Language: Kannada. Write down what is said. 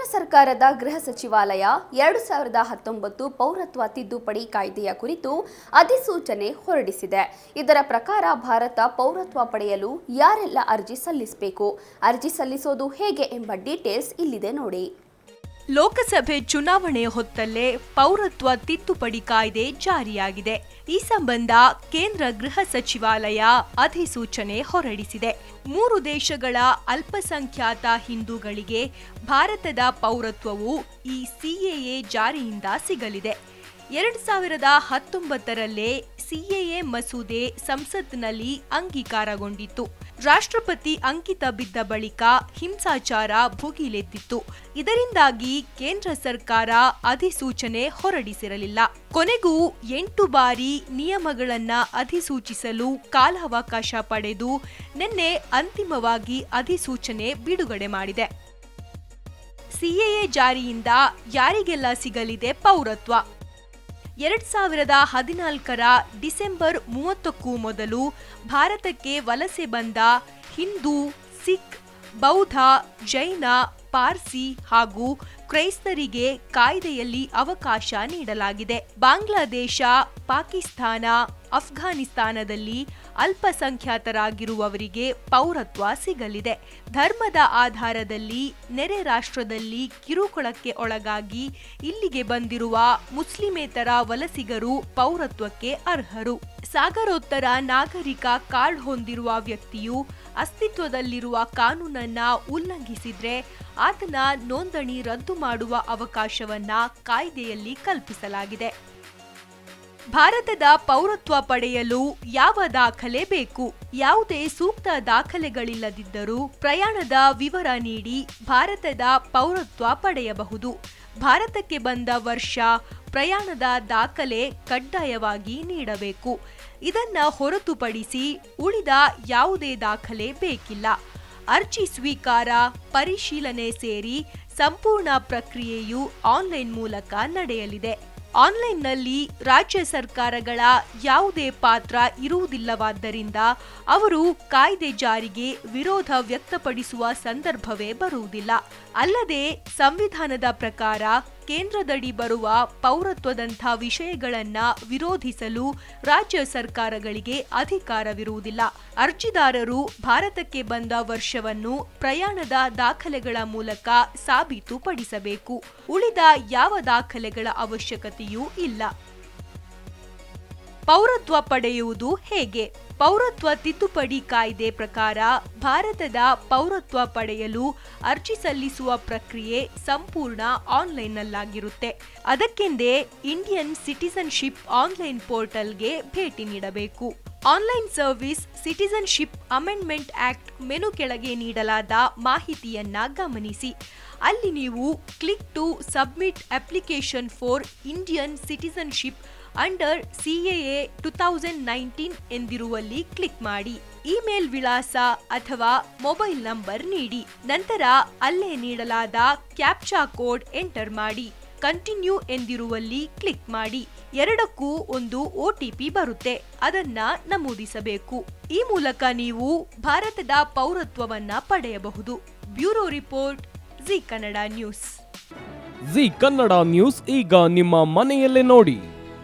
ಕೇಂದ್ರ ಸರ್ಕಾರದ ಗೃಹ ಸಚಿವಾಲಯ ಎರಡು ಸಾವಿರದ ಹತ್ತೊಂಬತ್ತು ಪೌರತ್ವ ತಿದ್ದುಪಡಿ ಕಾಯ್ದೆಯ ಕುರಿತು ಅಧಿಸೂಚನೆ ಹೊರಡಿಸಿದೆ. ಇದರ ಪ್ರಕಾರ ಭಾರತ ಪೌರತ್ವ ಪಡೆಯಲು ಯಾರೆಲ್ಲ ಅರ್ಜಿ ಸಲ್ಲಿಸಬೇಕು? ಅರ್ಜಿ ಸಲ್ಲಿಸೋದು ಹೇಗೆ ಎಂಬ ಡೀಟೇಲ್ಸ್ ಇಲ್ಲಿದೆ ನೋಡಿ. ಲೋಕಸಭೆ ಚುನಾವಣೆ ಹೊತ್ತಲ್ಲೇ ಪೌರತ್ವ ತಿದ್ದುಪಡಿ ಕಾಯ್ದೆ ಜಾರಿಯಾಗಿದೆ. ಈ ಸಂಬಂಧ ಕೇಂದ್ರ ಗೃಹ ಸಚಿವಾಲಯ ಅಧಿಸೂಚನೆ ಹೊರಡಿಸಿದೆ. ಮೂರು ದೇಶಗಳ ಅಲ್ಪಸಂಖ್ಯಾತ ಹಿಂದೂಗಳಿಗೆ ಭಾರತದ ಪೌರತ್ವವು ಈ ಸಿಎಎ ಜಾರಿಯಿಂದ ಸಿಗಲಿದೆ. ಎರಡು ಸಾವಿರದ ಹತ್ತೊಂಬತ್ತರಲ್ಲೇ ಸಿಎಎ ಮಸೂದೆ ಸಂಸತ್ನಲ್ಲಿ ಅಂಗೀಕಾರಗೊಂಡಿತ್ತು. ರಾಷ್ಟ್ರಪತಿ ಅಂಕಿತ ಬಿದ್ದ ಬಳಿಕ ಹಿಂಸಾಚಾರ ಭುಗಿಲೆತ್ತಿತ್ತು. ಇದರಿಂದಾಗಿ ಕೇಂದ್ರ ಸರ್ಕಾರ ಅಧಿಸೂಚನೆ ಹೊರಡಿಸಿರಲಿಲ್ಲ. ಕೊನೆಗೂ ಎಂಟು ಬಾರಿ ನಿಯಮಗಳನ್ನು ಅಧಿಸೂಚಿಸಲು ಕಾಲಾವಕಾಶ ಪಡೆದು ನಿನ್ನೆ ಅಂತಿಮವಾಗಿ ಅಧಿಸೂಚನೆ ಬಿಡುಗಡೆ ಮಾಡಿದೆ. ಸಿಎಎ ಜಾರಿಯಿಂದ ಯಾರಿಗೆಲ್ಲ ಸಿಗಲಿದೆ ಪೌರತ್ವ? ಎರಡ್ ಸಾವಿರದ ಹದಿನಾಲ್ಕರ ಡಿಸೆಂಬರ್ ಮೂವತ್ತಕ್ಕೂ ಮೊದಲು ಭಾರತಕ್ಕೆ ವಲಸೆ ಬಂದ ಹಿಂದೂ, ಸಿಖ್, ಬೌದ್ಧ, ಜೈನ, ಪಾರ್ಸಿ ಹಾಗೂ ಕ್ರೈಸ್ತರಿಗೆ ಕಾಯ್ದೆಯಲ್ಲಿ ಅವಕಾಶ ನೀಡಲಾಗಿದೆ. ಬಾಂಗ್ಲಾದೇಶ, ಪಾಕಿಸ್ತಾನ, ಅಫ್ಘಾನಿಸ್ತಾನದಲ್ಲಿ ಅಲ್ಪಸಂಖ್ಯಾತರಾಗಿರುವವರಿಗೆ ಪೌರತ್ವ ಸಿಗಲಿದೆ. ಧರ್ಮದ ಆಧಾರದಲ್ಲಿ ನೆರೆ ರಾಷ್ಟ್ರದಲ್ಲಿ ಕಿರುಕುಳಕ್ಕೆ ಒಳಗಾಗಿ ಇಲ್ಲಿಗೆ ಬಂದಿರುವ ಮುಸ್ಲಿಮೇತರ ವಲಸಿಗರು ಪೌರತ್ವಕ್ಕೆ ಅರ್ಹರು. ಸಾಗರೋತ್ತರ ನಾಗರಿಕ ಕಾರ್ಡ್ ಹೊಂದಿರುವ ವ್ಯಕ್ತಿಯು ಅಸ್ತಿತ್ವದಲ್ಲಿರುವ ಕಾನೂನನ್ನ ಉಲ್ಲಂಘಿಸಿದ್ರೆ ಆತನ ನೋಂದಣಿ ರದ್ದು ಮಾಡುವ ಅವಕಾಶವನ್ನ ಕಾಯ್ದೆಯಲ್ಲಿ ಕಲ್ಪಿಸಲಾಗಿದೆ. ಭಾರತದ ಪೌರತ್ವ ಪಡೆಯಲು ಯಾವ ದಾಖಲೆ ಬೇಕು? ಯಾವುದೇ ಸೂಕ್ತ ದಾಖಲೆಗಳಿಲ್ಲದಿದ್ದರೂ ಪ್ರಯಾಣದ ವಿವರ ನೀಡಿ ಭಾರತದ ಪೌರತ್ವ ಪಡೆಯಬಹುದು. ಭಾರತಕ್ಕೆ ಬಂದ ವರ್ಷ ಪ್ರಯಾಣದ ದಾಖಲೆ ಕಡ್ಡಾಯವಾಗಿ ನೀಡಬೇಕು. ಇದನ್ನ ಹೊರತುಪಡಿಸಿ ಉಳಿದ ಯಾವುದೇ ದಾಖಲೆ ಬೇಕಿಲ್ಲ. ಅರ್ಜಿ ಸ್ವೀಕಾರ, ಪರಿಶೀಲನೆ ಸೇರಿ ಸಂಪೂರ್ಣ ಪ್ರಕ್ರಿಯೆಯು ಆನ್ಲೈನ್ ಮೂಲಕ ನಡೆಯಲಿದೆ. ಆನ್ಲೈನ್ನಲ್ಲಿ ರಾಜ್ಯ ಸರ್ಕಾರಗಳ ಯಾವುದೇ ಪಾತ್ರ ಇರುವುದಿಲ್ಲವಾದ್ದರಿಂದ ಅವರು ಕಾಯ್ದೆ ಜಾರಿಗೆ ವಿರೋಧ ವ್ಯಕ್ತಪಡಿಸುವ ಸಂದರ್ಭವೇ ಬರುವುದಿಲ್ಲ. ಅಲ್ಲದೆ ಸಂವಿಧಾನದ ಪ್ರಕಾರ ಕೇಂದ್ರದಡಿ ಬರುವ ಪೌರತ್ವದಂಥ ವಿಷಯಗಳನ್ನ ವಿರೋಧಿಸಲು ರಾಜ್ಯ ಸರ್ಕಾರಗಳಿಗೆ ಅಧಿಕಾರವಿರುವುದಿಲ್ಲ. ಅರ್ಜಿದಾರರು ಭಾರತಕ್ಕೆ ಬಂದ ವರ್ಷವನ್ನು ಪ್ರಯಾಣದ ದಾಖಲೆಗಳ ಮೂಲಕ ಸಾಬೀತುಪಡಿಸಬೇಕು. ಉಳಿದ ಯಾವ ದಾಖಲೆಗಳ ಅವಶ್ಯಕತೆಯೂ ಇಲ್ಲ. ಪೌರತ್ವ ಪಡೆಯುವುದು ಹೇಗೆ? ಪೌರತ್ವ ತಿದ್ದುಪಡಿ ಕಾಯ್ದೆ ಪ್ರಕಾರ ಭಾರತದ ಪೌರತ್ವ ಪಡೆಯಲು ಅರ್ಜಿ ಸಲ್ಲಿಸುವ ಪ್ರಕ್ರಿಯೆ ಸಂಪೂರ್ಣ ಆನ್ಲೈನ್ನಲ್ಲಾಗಿರುತ್ತೆ. ಅದಕ್ಕೆಂದೇ ಇಂಡಿಯನ್ ಸಿಟಿಸನ್ಶಿಪ್ ಆನ್ಲೈನ್ ಪೋರ್ಟಲ್ಗೆ ಭೇಟಿ ನೀಡಬೇಕು. Online service citizenship amendment act menu ಕೆಳಗೆ ನೀಡಲಾದ ಮಾಹಿತಿಯನ್ನ ಗಮನಿಸಿ. ಅಲ್ಲಿ ನೀವು click to submit application for Indian citizenship under CAA two thousand nineteen ಎಂದಿರುವಲ್ಲಿ click ಮಾಡಿ. ಇಮೇಲ್ ವಿಳಾಸ ಅಥವಾ ಮೊಬೈಲ್ ನಂಬರ್ ನೀಡಿ. ನಂತರ ಅಲ್ಲೇ ನೀಡಲಾದ ಕ್ಯಾಪ್ಚಾ ಕೋಡ್ ಎಂಟರ್ ಮಾಡಿ. ಕಂಟಿನ್ಯೂ ಎಂದಿರುವಲ್ಲಿ ಕ್ಲಿಕ್ ಮಾಡಿ. ಎರಡಕ್ಕೂ ಒಂದು ಒ ಟಿ ಬರುತ್ತೆ. ಅದನ್ನ ನಮೂದಿಸಬೇಕು. ಈ ಮೂಲಕ ನೀವು ಭಾರತದ ಪೌರತ್ವವನ್ನ ಪಡೆಯಬಹುದು. Bureau report, Zee Kannada news. Zee Kannada news ಈಗ ನಿಮ್ಮ ಮನೆಯಲ್ಲೇ ನೋಡಿ.